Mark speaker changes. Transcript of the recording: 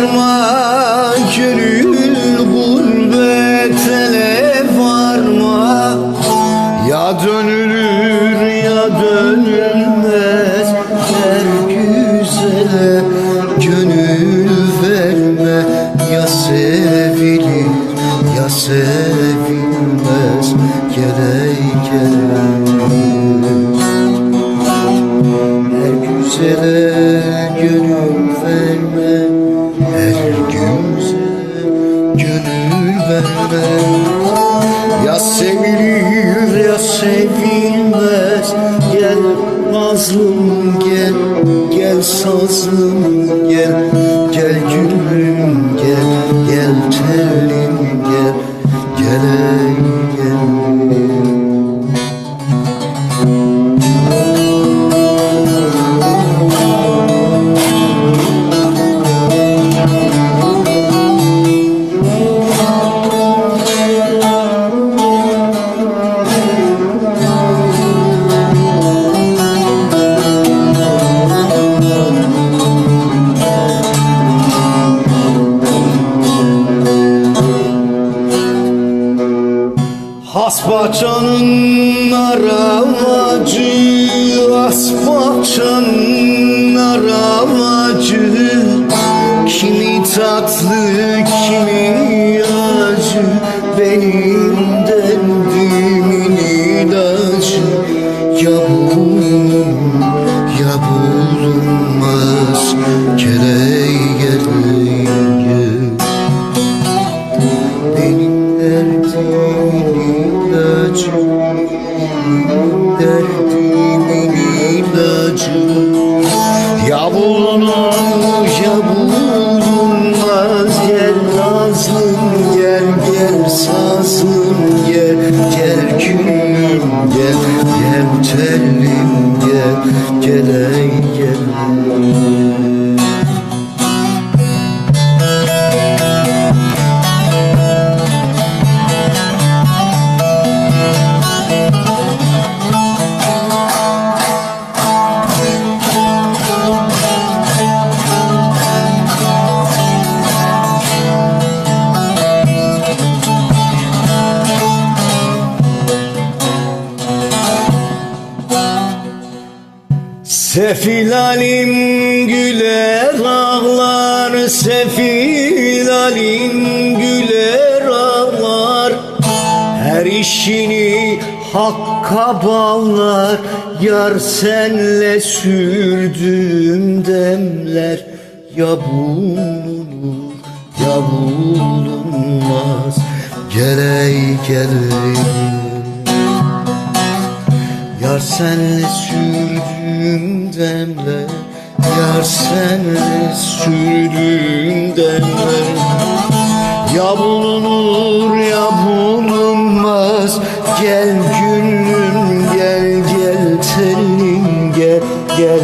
Speaker 1: varma Gönül gurbet ele varma. Ya dönülür ya dönülmez verme Ya sevilir ya sevilmez. Gel mazlum gel Gel sazlım gel Gel gülüm gel Gel telim gel gel Aramacı Has bahçanın aramacı Kimi tatlı kimi acı. Benim derdimin ilacı. Ya bulunur ya bulunmaz. Geley gel benim derdimin gel sazlım gel Gel gülüm gel gel telim gel Gel ey gel Sefil halim güler ağlar Sefil halim güler ağlar. Her işini hakka bağlar Yar senle sürdüğüm demler. Ya bulunur ya bulunmaz Geley geley Yar senle sürdüğüm demler Yar senle sürdüğüm demler Ya bulunur ya bulunmaz Gel gülüm gel gel telim gel Gel